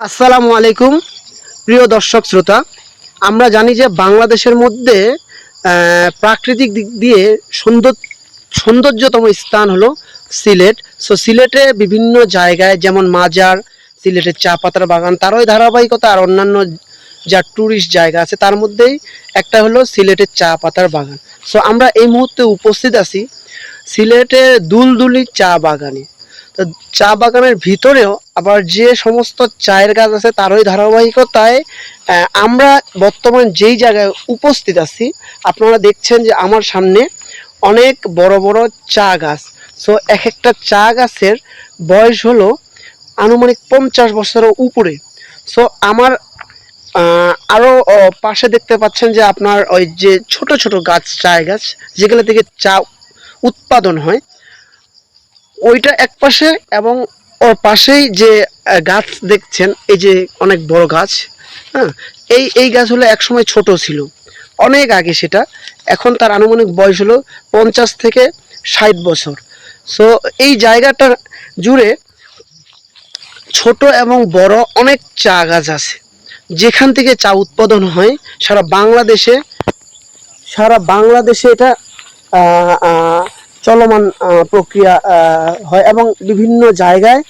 আসসালামু আলাইকুম, প্রিয় দর্শক শ্রোতা। আমরা জানি যে বাংলাদেশের মধ্যে প্রাকৃতিক দিক দিয়ে সুন্দর সৌন্দর্যতম স্থান হলো সিলেট। সো সিলেটে বিভিন্ন জায়গায়, যেমন মাজার, সিলেটের চা পাতার বাগান তারই ধারাবাহিকতা আর অন্যান্য যা ট্যুরিস্ট জায়গা আছে, তার মধ্যেই একটা হলো সিলেটের চা পাতার বাগান। সো আমরা এই মুহূর্তে উপস্থিত আছি সিলেটের দুলদুলি চা বাগানে। চা বাগানের ভিতরেও আবার যে সমস্ত চায়ের গাছ আছে তারই ধারাবাহিকতায় আমরা বর্তমান যেই জায়গায় উপস্থিত আছি, আপনারা দেখছেন যে আমার সামনে অনেক বড় বড় চা গাছ। সো এক একটা চা গাছের বয়স হলো আনুমানিক পঞ্চাশ বছরের উপরে। সো আমার আরও পাশে দেখতে পাচ্ছেন যে আপনার ওই যে ছোট ছোট গাছ, চায় গাছ, যেগুলো থেকে চা উৎপাদন হয়। ওইটা এক পাশে এবং ওর পাশেই যে গাছ দেখছেন, এই যে অনেক বড় গাছ হ্যাঁ এই এই গাছ হলো একসময় ছোট ছিল, অনেক আগে সেটা, এখন তার আনুমানিক বয়স হলো পঞ্চাশ থেকে ষাট বছর। সো এই জায়গাটা জুড়ে ছোট এবং বড় অনেক চা গাছ আছে, যেখান থেকে চা উৎপাদন হয় সারা বাংলাদেশে সারা বাংলাদেশে এটা চলমান প্রক্রিয়া হয় এবং বিভিন্ন জায়গায়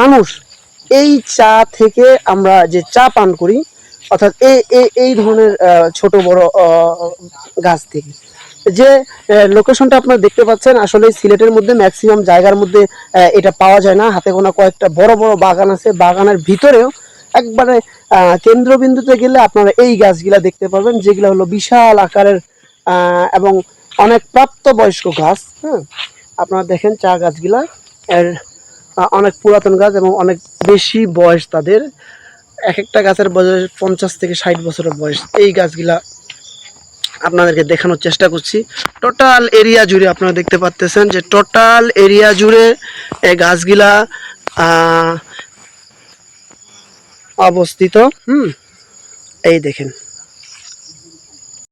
মানুষ এই চা থেকে আমরা যে চা পান করি, অর্থাৎ এই এই- এই ধরনের ছোট বড় গাছ থেকে। যে লোকেশনটা আপনারা দেখতে পাচ্ছেন, আসলে সিলেটের মধ্যে ম্যাক্সিমাম জায়গার মধ্যে এটা পাওয়া যায় না। হাতে গোনা কয়েকটা বড় বড় বাগান আছে। বাগানের ভিতরেও একবারে কেন্দ্রবিন্দুতে গেলে আপনারা এই গাছগুলা দেখতে পাবেন, যেগুলো হলো বিশাল আকারের এবং অনেক প্রাপ্তবয়স্ক গাছ হ্যাঁ আপনারা দেখেন চা গাছগুলা, এর অনেক পুরাতন গাছ এবং অনেক বেশি বয়স তাদের। এক একটা গাছের বয়স পঞ্চাশ থেকে ষাট বছরের বয়স। এই গাছগুলা আপনাদেরকে দেখানোর চেষ্টা করছি। টোটাল এরিয়া জুড়ে আপনারা দেখতে পাচ্তেছেন যে টোটাল এরিয়া জুড়ে এই গাছগুলা অবস্থিত, হুম? এই দেখেন।